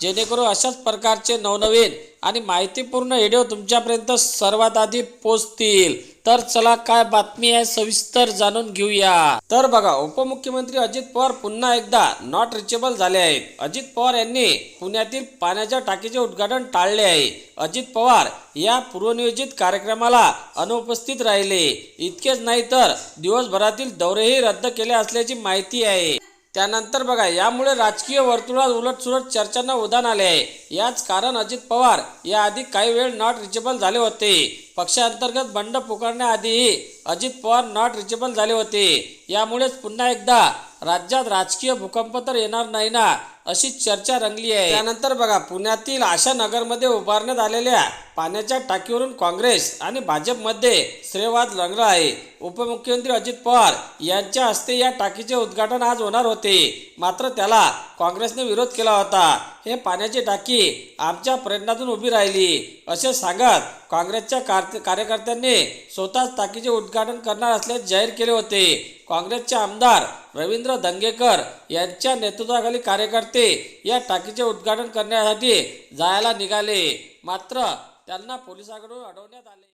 जेणेकरून अशाच प्रकारचे नवनवीन आणि माहितीपूर्ण व्हिडिओ तुमच्यापर्यंत सर्वात आधी पोचतील तर चला काय बातमी आहे सविस्तर जाणून घेऊया. तर बघा उपमुख्यमंत्री अजित पवार पुन्हा एकदा नॉट रिचेबल झाले आहेत. अजित पवार यांनी पुण्यातील पाण्याच्या टाकीचे उद्घाटन टाळले आहे. अजित पवार या पूर्वनियोजित कार्यक्रमाला अनुपस्थित राहिले. इतकेच नाही तर दिवसभरातील दौरेही रद्द केले असल्याची माहिती आहे. त्यानंतर बघा यामुळे राजकीय वर्तुळात उलटसुलट चर्चांना उधाण आले आहे. याच कारण अजित पवार याआधी काही वेळ नॉट रिचेबल झाले होते. पक्षांतर्गत बंड पुकारण्याआधीही अजित पवार नॉट रिचेबल झाले होते. यामुळेच पुन्हा एकदा राज्यात राजकीय भूकंप तर येणार नाही ना अशी चर्चा रंगली आहे. त्यानंतर बघा पुण्यातील आशानगरमध्ये उभारण्यात आलेल्या पाण्याच्या टाकीवरून काँग्रेस आणि भाजपमध्ये श्रेयवाद रंगला आहे. उपमुख्यमंत्री अजित पवार यांच्या हस्ते या टाकीचे उद्घाटन आज होणार होते. मात्र त्याला काँग्रेसने विरोध केला होता. हे पाण्याची टाकी आमच्या प्रयत्नातून उभी राहिली. असे सांगत काँग्रेसच्या कार- कार्यकर्त्यांनी स्वतःच टाकीचे उद्घाटन करणार असल्याचे जाहीर केले होते. काँग्रेसचे आमदार रवींद्र दंगेकर यांच्या नेतृत्वाखाली कार्यकर्ते या टाकीचे उद्घाटन करण्यासाठी जायला निघाले. मात्र त्यांना पोलिसांकडून अडवण्यात आले.